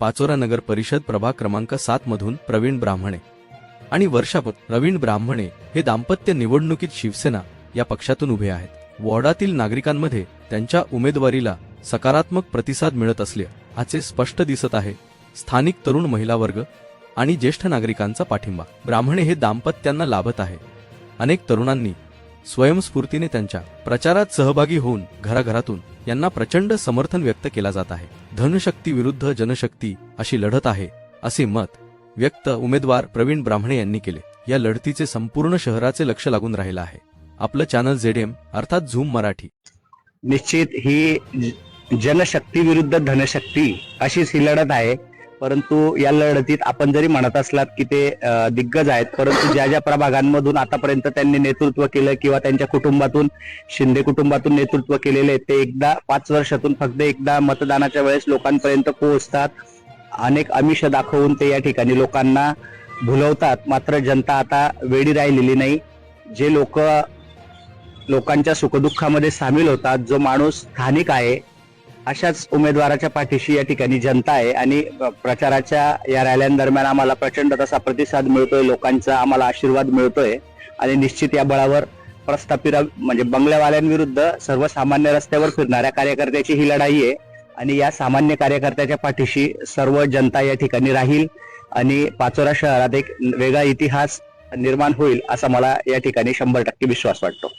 पाचोरा नगर परिषद प्रभाग क्रमांक सात मधून प्रवीण ब्राह्मणे आणि वर्षाप प्रवीण ब्राह्मणे हे दाम्पत्य निवडणुकीत शिवसेना या पक्षातून उभे आहेत. वॉर्डातील नागरिकांमध्ये त्यांच्या उमेदवारीला सकारात्मक प्रतिसाद मिळत असल्याचे स्पष्ट दिसत आहे स्थानिक तरुण महिला वर्ग आणि ज्येष्ठ नागरिकांचा पाठिंबा. ब्राह्मणे हे दाम्पत्यांना लाभत आहे. अनेक तरुणांनी स्वयंस्फूर्तीने त्यांच्या प्रचारात सहभागी होऊन घराघरातून यांना प्रचंड समर्थन व्यक्त केला जात आहे. धनशक्ती विरुद्ध जनशक्ती अशी लढत आहे असे मत व्यक्त उमेदवार प्रवीण ब्राह्मणे यांनी केले. या लढतीचे संपूर्ण शहराचे लक्ष लागून राहिलं आहे. आपलं चॅनल झेडएम अर्थात झूम मराठी. निश्चित ही जनशक्ती विरुद्ध धनशक्ती अशीच ही लढत आहे. परंतु या लढतीत आपण जरी म्हणत असलात की ते दिग्गज आहेत परंतु ज्या ज्या प्रभागांमधून आतापर्यंत त्यांनी नेतृत्व केलं किंवा त्यांच्या कुटुंबातून शिंदे कुटुंबातून नेतृत्व केलेले ते एकदा पाच वर्षातून फक्त एकदा मतदानाच्या वेळेस लोकांपर्यंत पोहोचतात. अनेक आमिष दाखवून ते या ठिकाणी लोकांना भुलवतात. मात्र जनता आता वेडी राहिलेली नाही. जे लोक लोकांच्या सुखदुःखामध्ये सामील होतात जो माणूस स्थानिक आहे अशाच उमेदवाराच्या पाठीशी या ठिकाणी जनता आहे आणि प्रचाराच्या या रॅल्यांदरम्यान आम्हाला प्रचंड तसा प्रतिसाद मिळतोय लोकांचा आम्हाला आशीर्वाद मिळतोय आणि निश्चित या बळावर प्रस्थापित म्हणजे बंगल्यावाल्यांविरुद्ध सर्वसामान्य रस्त्यावर फिरणाऱ्या कार्यकर्त्याची ही लढाई आहे आणि या सामान्य कार्यकर्त्याच्या पाठीशी सर्व जनता या ठिकाणी राहील आणि पाचोरा शहरात एक वेगळा इतिहास निर्माण होईल असा मला या ठिकाणी शंभर टक्के विश्वास वाटतो.